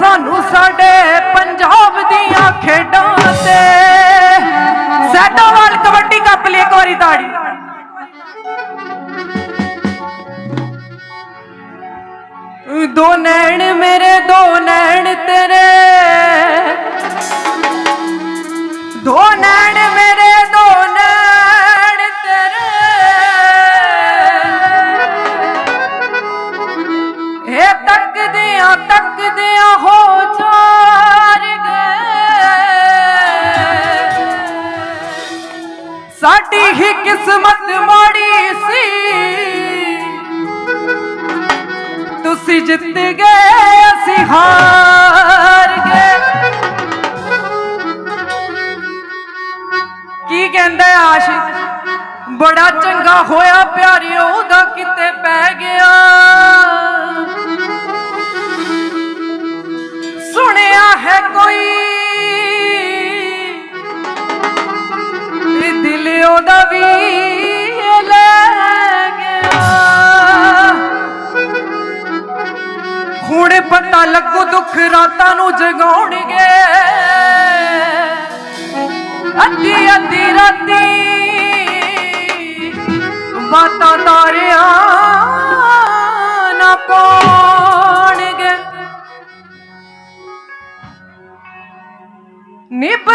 ਸਾਨੂੰ ਸਾਡੇ ਪੰਜਾਬ ਦੀਆਂ ਖੇਡਾਂ ਤੇ ਸੈਟੋਵਾਲ ਕਬੱਡੀ ਕੱਪ ਲਈ ਇੱਕ ਵਾਰੀ ਤਾੜੀ ਦੋ ਨੈਣ ਮੇਰੇ, ਦੋ ਨੈਣ ਤੇਰੇ। ਤੁਸੀਂ ਜਿੱਤ ਗਏ, ਅਸੀਂ ਹਾਰ ਗਏ। ਕੀ ਕਹਿੰਦਾ ਆਸ਼ਿਕ? ਬੜਾ ਚੰਗਾ ਹੋਇਆ ਪਿਆਰੀ ਉਹਦਾ ਕਿਤੇ ਪੈ ਗਿਆ। ਤਾਂ ਲੱਗੂ ਦੁੱਖ ਰਾਤਾਂ ਨੂੰ ਜਗਾਉਣਗੇ। ਅੱਧੀ ਅੱਧੀ ਰਾਤੀ ਮਾਤਾ ਤਾਰਿਆ ਨਾ ਪਾਣਗੇ ਨਿਭ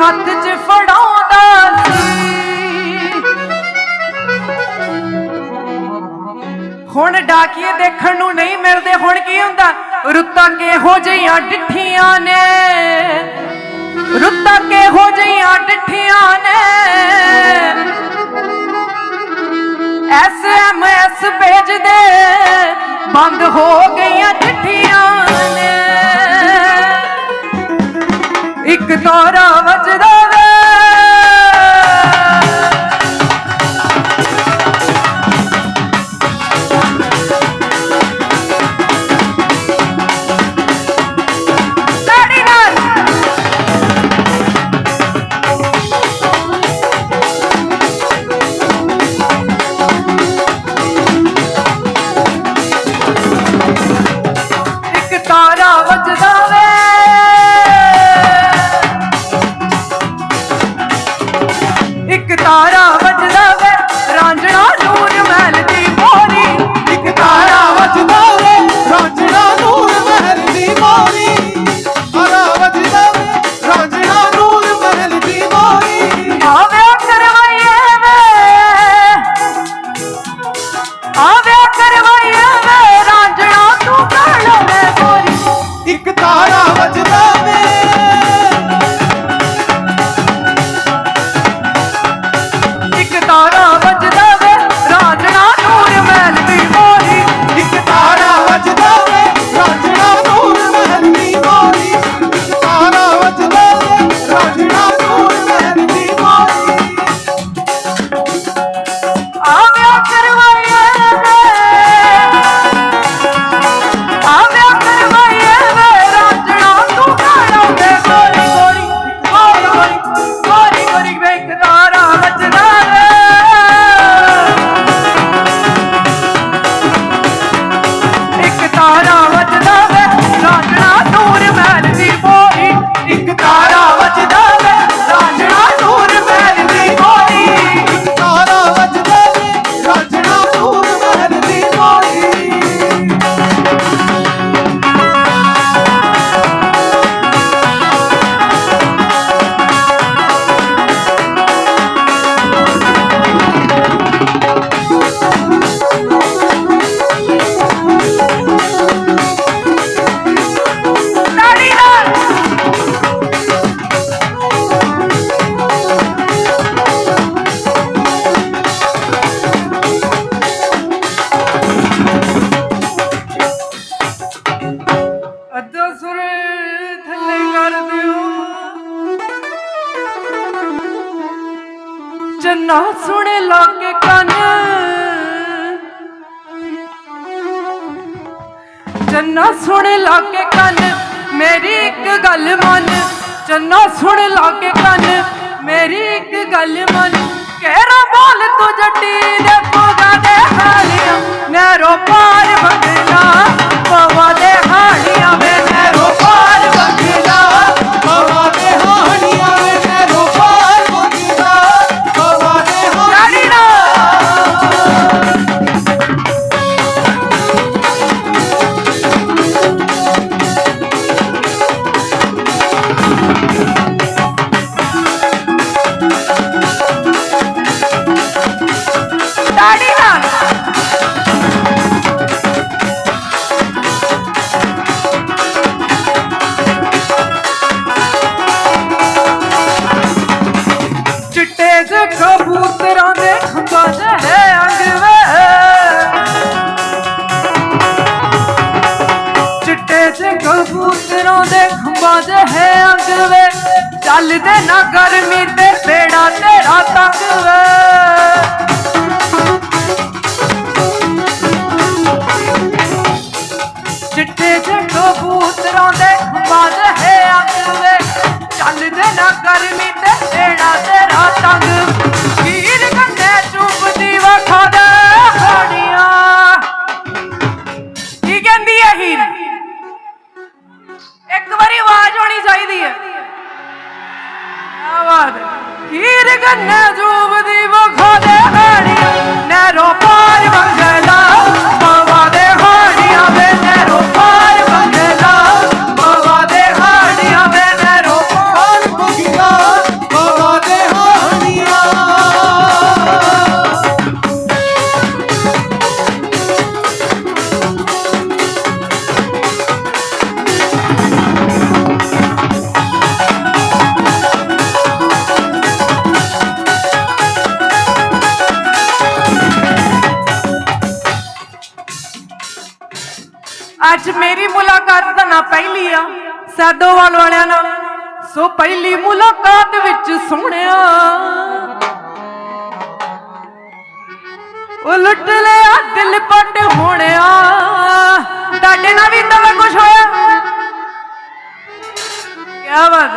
ਹੱਥ 'ਚ ਫੜਾਉਂਦਾ ਸੀ। ਹੁਣ ਡਾਕੀਏ ਦੇਖਣ ਨੂੰ ਨਹੀਂ ਮਿਲਦੇ, ਹੁਣ ਕੀ ਹੁੰਦਾ? ਰੁੱਤਾਂ ਕਿਹੋ ਜਿਹੀਆਂ ਡਿੱਠੀਆਂ ਨੇ। ਰੁੱਤਾਂ ਕਿਹੋ ਜਿਹੀਆਂ ਡਿੱਠੀਆਂ ਨੇ। ਐਸ ਐਮ ਐਸ ਭੇਜ ਦੇ ਬੰਦ ਹੋ ਗਈਆਂ ਡਿੱਠੀਆਂ ਨੇ। ਇੱਕ ਤੋਰਾ ਵੱਜਦਾ ਸੁਣ ਲਾ ਕੇ ਕੰਨ, ਮੇਰੀ ਇੱਕ ਗੱਲ ਮੰਨ। ਚੰਨਾ ਸੁਣ ਲਾ ਕੇ ਕੰਨ, ਮੇਰੀ ਇੱਕ ਗੱਲ ਮੰਨ। ਕਹਿਰਾ ਬੋਲ ਤੂੰ ਜੱਟੀ ਦੇ ਪੋਗਾ ਦੇ ਹਾਲੀਆਂ, ਨਹਿਰੋ ਪਾਰ ਬੰਗਲਾ ਚਿੱਟੇ ਜਿਹੇ ਕਬੂਤਰਾਂ ਦੇ ਖੰਭਾਂ ਜਿਹੇ ਅੰਗ ਵੇ ਚਿੱਟੇ ਚ ਕਬੂਤਰਾਂ ਦੇ ਖੰਭਾਂ ਹੈ ਅੰਗ ਵੇ ਚੱਲਦੇ ਨਾ ਗਰਮੀ ਤੇ ਪੇੜਾ ਤੇਰਾ ਤੰਗ ਵੇ ਚਿੱਟੇ ਚ ਕਬੂਤਰਾਂ ਦੇ ਖੰਭਾਂ ਜਿਹੇ ਚੱਲਦੇ ਨਾ ਗਰਮੀ ਤੇ ਬੇੜਾ ਤੇਰਾ ਤੰਗ। ਅੱਜ ਮੇਰੀ ਮੁਲਾਕਾਤ ਤਾਂ ਨਾ ਪਹਿਲੀ ਆ। ਸੈਦੋਵਾਲ ਵਾਲਿਆਂ ਨਾਲ। ਸੋ ਪਹਿਲੀ ਮੁਲਾਕਾਤ ਵਿੱਚ ਸੋਹਣਿਆ। ਉਹ ਲਿਆ ਦਿਲ ਪੱਟ ਹੋਣਿਆ। ਤੁਹਾਡੇ ਨਾਲ ਵੀ ਤਾਂ ਕੁਝ ਹੋਇਆ। ਕਿਆ ਬਾਤ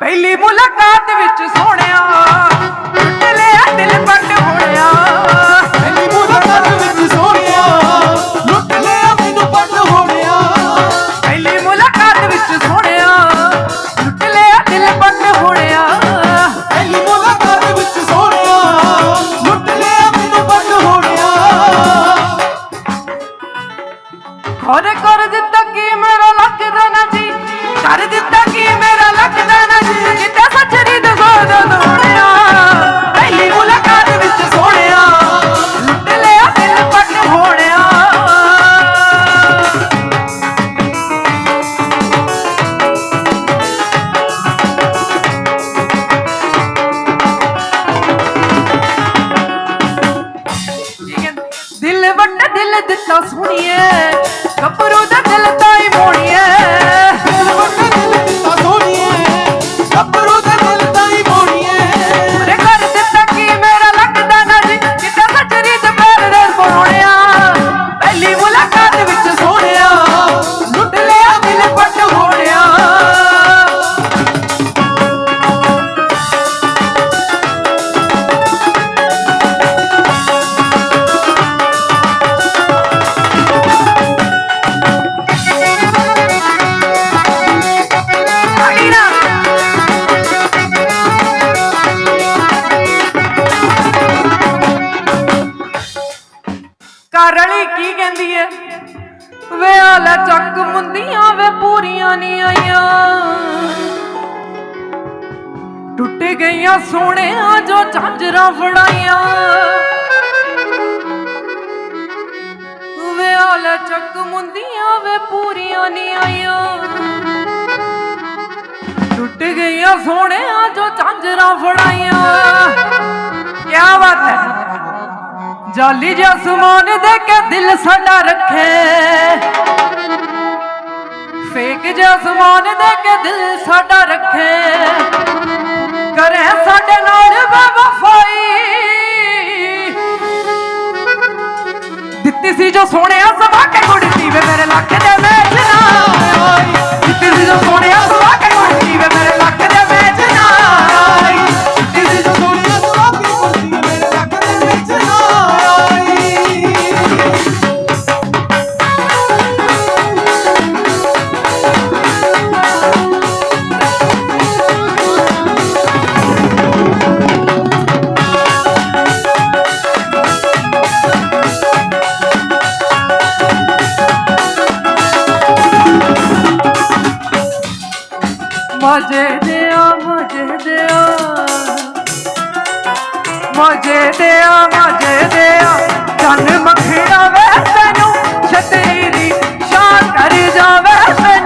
ਪਹਿਲੀ ਮੁਲਾਕਾਤ ਵਿੱਚ ਸੋਹਣਿਆ। ਲੁੱਟ ਲਿਆ ਦਿਲ ਪੱਟ ਹੋਣਿਆ। ਕਹਿੰਦੀ ਏ। ਵੇ ਆ ਚੱਕ ਮੁੰਦੀਆਂ ਵੇ, ਪੂਰੀਆਂ ਨਹੀਂ ਆਈਆਂ। ਟੁੱਟ ਗਈਆਂ ਸੋਹਣਿਆ ਜੋ ਝਾਂਜਰਾਂ ਫੜਾਈਆਂ। ਵੇ ਆ ਚੱਕ ਮੁੰਦੀਆਂ ਵੇ, ਪੂਰੀਆਂ ਨਹੀਂ ਆਈਆਂ। ਟੁੱਟ ਗਈਆਂ ਸੋਹਣਿਆ ਜੋ ਝਾਂਜਰਾਂ ਫੜਾਈਆਂ। ਕੀ ਬਾਤ ਹੈ। ਜਾਲੀ ਜਿਹਾ ਅਸਮਾਨ ਦੇ ਕੇ ਦਿਲ ਸਾਡਾ ਰੱਖੇ। ਫੇਕ ਜਿਹਾ ਅਸਮਾਨ ਦੇ ਕੇ ਦਿਲ ਸਾਡਾ ਰੱਖੇ। ਕਰੇ ਸਾਡੇ ਨਾਲ ਬੇਵਫਾਈ। ਦਿੱਤੀ ਸੀ ਜੋ ਸੋਹਣਿਆ ਸਭਾ ਕੇ ਕੁੜਤੀ ਵੇ ਮੇਰੇ ਲੱਖ ਦੇ ਮਜੇ ਦਿਆ ਮਜੇ ਦਿਆ ਮਜੇ ਦਿਆ ਮਜੇ ਜਨ ਮਖੜਾ ਵੇ ਤੈਨੂੰ, ਛਤਰੀ ਦੀ ਸ਼ਾਨ ਕਰ ਜਾਵੇ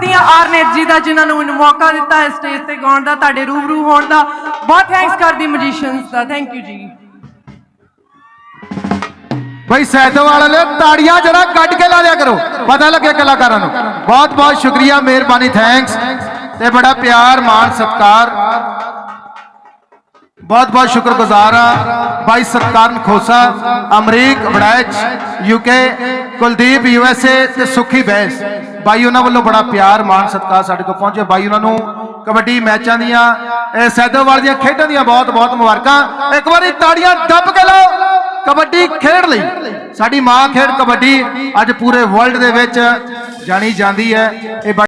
ਕਰਦੀ ਆ ਆਰਨੇਤ ਜੀ ਦਾ, ਜਿਨ੍ਹਾਂ ਨੂੰ ਮੈਨੂੰ ਮੌਕਾ ਦਿੱਤਾ ਹੈ ਸਟੇਜ ਤੇ ਗਾਉਣ ਦਾ, ਤੁਹਾਡੇ ਰੂਬਰੂ ਹੋਣ ਦਾ। ਬਹੁਤ ਥੈਂਕਸ ਕਰਦੀ ਮਿਊਜ਼ੀਸ਼ੀਅਨਸ ਦਾ। ਥੈਂਕ ਯੂ ਜੀ। ਭਾਈ ਸੈਦੋ ਵਾਲੇ ਤਾੜੀਆਂ ਜਰਾ ਕੱਢ ਕੇ ਲਾ ਲਿਆ ਕਰੋ। ਪਤਾ ਲੱਗੇ ਕਲਾਕਾਰਾਂ ਨੂੰ। ਬਹੁਤ ਬਹੁਤ ਸ਼ੁਕਰੀਆ, ਮਿਹਰਬਾਨੀ ਥੈਂਕਸ ਤੇ ਬੜਾ ਪਿਆਰ, ਮਾਣ, ਸਤਿਕਾਰ। ਬਹੁਤ ਬਹੁਤ ਸ਼ੁਕਰਗੁਜ਼ਾਰ ਆ ਬਾਈ ਸਤਕਾਰਨ ਖੋਸਾ, ਅਮਰੀਕ ਵੜੈਚ ਯੂਕੇ ਕੁਲਦੀਪ ਯੂਐਸਏ ਤੇ ਸੁਖੀ ਬੈਸ। ਬਾਈ ਉਹਨਾਂ ਵੱਲੋਂ ਬੜਾ ਪਿਆਰ, ਮਾਣ, ਸਤਿਕਾਰ ਸਾਡੇ ਕੋਲ ਪਹੁੰਚੇ। ਬਾਈ ਉਹਨਾਂ ਨੂੰ ਕਬੱਡੀ ਮੈਚਾਂ ਦੀਆਂ, ਇਹ ਸੈਦੋਵਾਲ ਦੀਆਂ ਖੇਡਾਂ ਦੀਆਂ ਬਹੁਤ ਬਹੁਤ ਮੁਬਾਰਕਾਂ। ਇੱਕ ਵਾਰੀ ਤਾੜੀਆਂ ਦੱਬ ਕੇ ਲਾਓ। ਕਬੱਡੀ ਖੇਡ ਲਈ। ਸਾਡੀ ਮਾਂ ਖੇਡ ਕਬੱਡੀ ਅੱਜ ਪੂਰੇ ਵਰਲਡ ਦੇ ਵਿੱਚ ਜਾਣੀ ਜਾਂਦੀ ਹੈ। ਇਹ ਬੜਾ